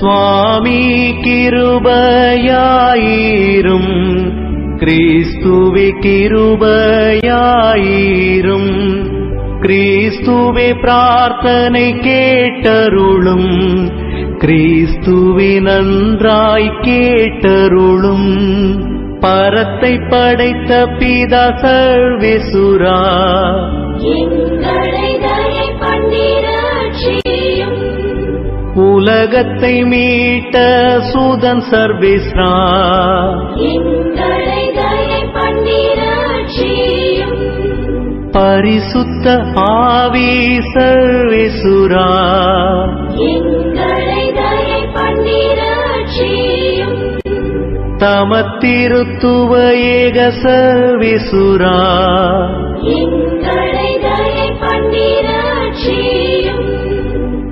சுவாமி கிருபையாயிரும். கிறிஸ்துவி கிருபையாயிரும். கிறிஸ்துவே பிரார்த்தனை கேட்டருளும். கிறிஸ்துவி நன்றாய் கேட்டருளும். பரத்தை படைத்த பிதா சர்வேசுரா உலகத்தை மீட்ட சூதன் சர்வேஸ்ரா. பரிசுத்த ஆவி சர்வேசுரா தமத்திருத்துவ ஏக சர்வேசுரா.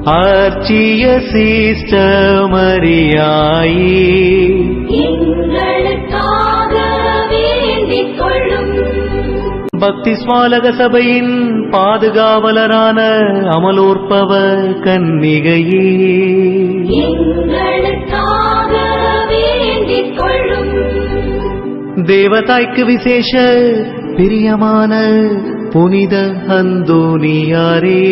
அர்ச்சிய சிஸ்ட மரியாயி. பக்தி ஸ்மாலக சபையின் பாதுகாவலரான அமலோற்பவ கன்னிகையே. தேவதாய்க்கு விசேஷ பிரியமான புனித அந்தோனியாரே.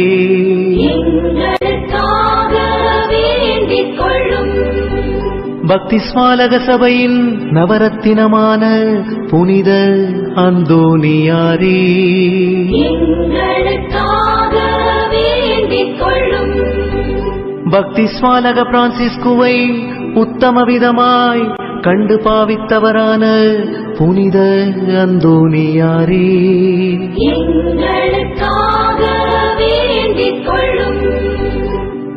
பக்தி ஸ்மாலக சபையின் நவரத்தினமான புனித அந்தோனியாரே. பக்தி ஸ்மாலக பிரான்சிஸ்குவை உத்தம விதமாய் கண்டு பாவித்தவரான புனித அந்தோனியாரே.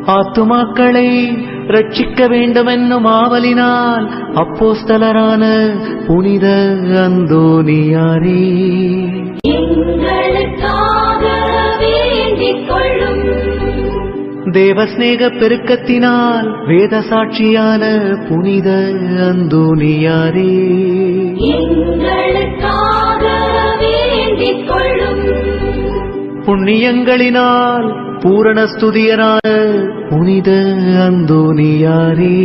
ஆத்துமாக்களை ரட்சிக்க வேண்டுமென்னும் ஆவலினால் அப்போஸ்தலரான புனித அந்தோனியாரே. எங்களுக்காக வேண்டிக் கொள்ளும். தேவஸ்நேக பெருக்கத்தினால் வேத சாட்சியான புனித அந்தோனியாரே புண்ணியங்களினால் பூரண ஸ்துதியரான புனித அந்தோனியாரே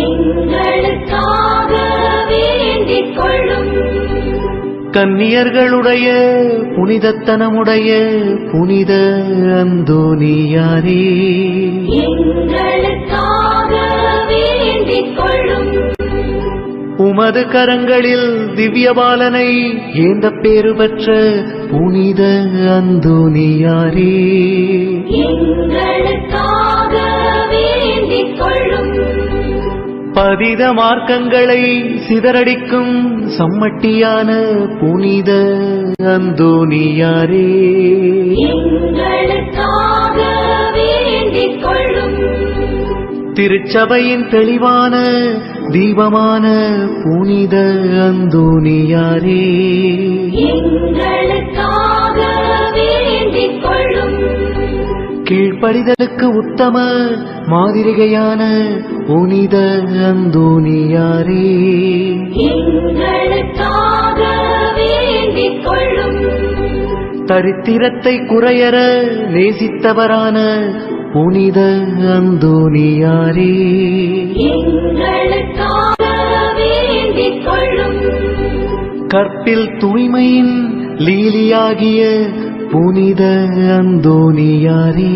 எங்களுக்காக வேண்டிக் கொள்ளும். கன்னியர்களுடைய புனிதத்தனமுடைய புனித அந்தோனியாரே உமது கரங்களில் திவ்ய பாலனை ஏந்த பேறு பெற்ற புனித அந்தோனியாரே எங்களுக்காக வேண்டிக் கொள்ளும் பதித மார்க்கங்களை சிதறடிக்கும் சம்மட்டியான புனித அந்தோனியாரே. திருச்சபையின் தெளிவான தீபமான புனித அந்தோனியாரே. கீழ்ப்படிதலுக்கு உத்தம மாதிரிகையான புனித அந்தோனியாரே தரித்திரத்தை குறையற நேசித்தவரான புனித அந்தோனியாரே கற்பில் தூய்மையின் லீலியாகிய புனித அந்தோனியாரே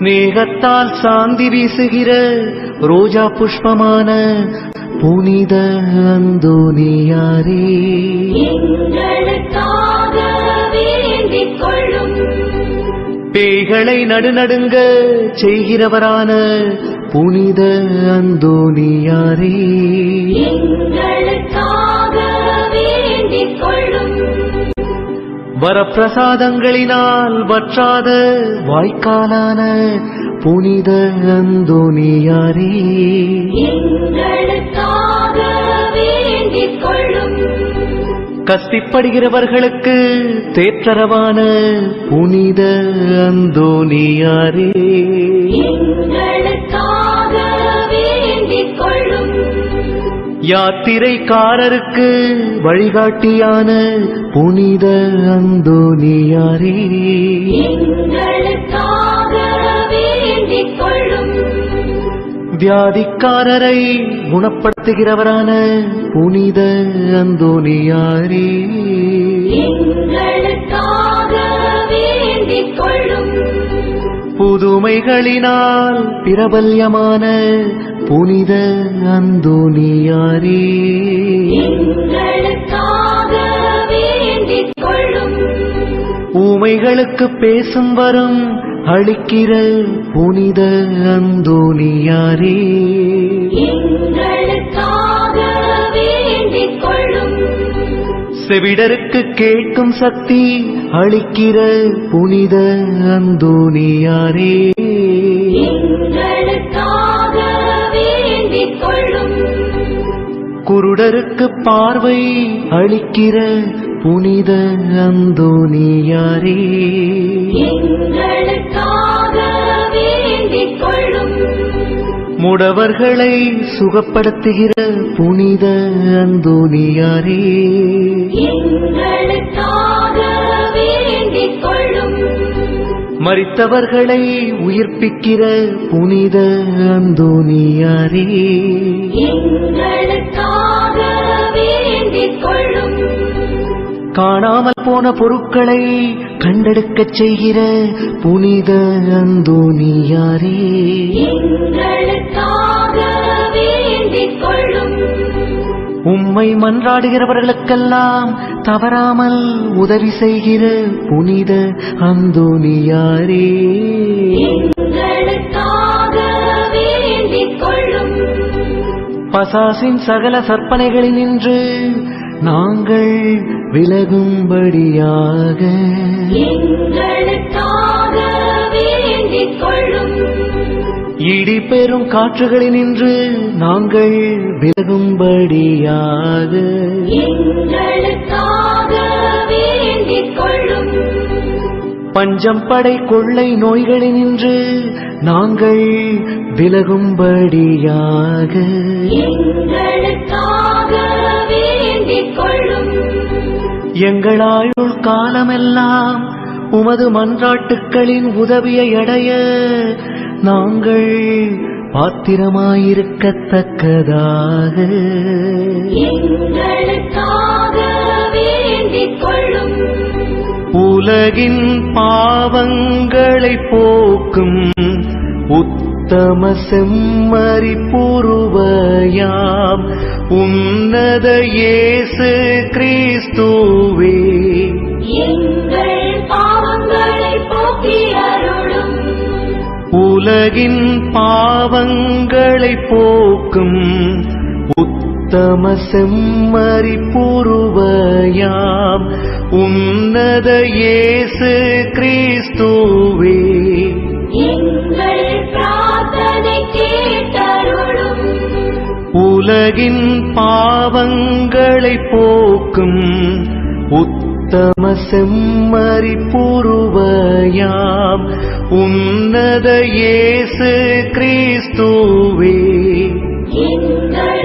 ஸ்நேகத்தால் சாந்தி வீசுகிற ரோஜா புஷ்பமான புனித அந்தோனியாரே பேய்களை நடுநடுங்க செய்கிறவரான புனித அந்தோனியாரே எங்களுக்காக வேண்டிக் கொள்ளும். வரப்பிரசாதங்களினால் வற்றாத வாய்க்காலான புனித அந்தோனியாரே கஸ்திப்படுகிறவர்களுக்கு தேற்றரவான புனித அந்தோனியாரே யாத்திரைக்காரருக்கு வழிகாட்டியான புனித அந்தோனியாரே வியாதிக்காரரை குணப்படுத்துகிறவரான புனித அந்தோனியாரே புதுமைகளினால் பிரபல்யமான புனித அந்தோனியாரே ஊமைகளுக்கு பேசும் வரும் அளிக்கிற புனித அந்தோனியாரே செவிடருக்கு கேட்கும் சக்தி அளிக்கிற புனித அந்தோனியாரே குருடருக்கு பார்வை அளிக்கிற புனித அந்தோனியாரே முடவர்களை சுகப்படுத்துகிற புனித அந்தோனியாரே மரித்தவர்களை உயிர்ப்பிக்கிற புனித அந்தோனியாரே காணாமல் போன பொருட்களை கண்டெடுக்கச் செய்கிற புனித அந்தோனியாரே உம்மை மன்றாடுகிறவர்களுக்கெல்லாம் தவறாமல் உதவி செய்கிற புனித அந்தோனியாரே பசாசின் சகல சற்பனைகளினின்று நாங்கள் விலகும்படியாக இடி பெறும் காற்றுகளினின்று நாங்கள் விலகும்படியாக பஞ்சம் படை கொள்ளை நோய்களினின்று நாங்கள் விலகும்படியாக எங்களுக்காக வேண்டிக் கொள்ளும். எங்களாயுள் காலமெல்லாம் உமது மன்றாட்டுக்களின் உதவியை அடைய நாங்கள் பாத்திரமாயிருக்கத்தக்கதாக. உலகின் பாவங்களை போக்கும் உத்தம செம்மறி பூர்வயாம். உன்னத இயேசு கிறிஸ்துவே. உலகின் பாவங்களை போக்கும். உத்தம செம்மறி பூர்வயாம். உன்னத இயேசு கிறிஸ்துவே. உலகின் பாவங்களை போக்கும் உத்தம செம்மறி புருவயாம். உன்னத இயேசு கிறிஸ்துவே. எங்கள்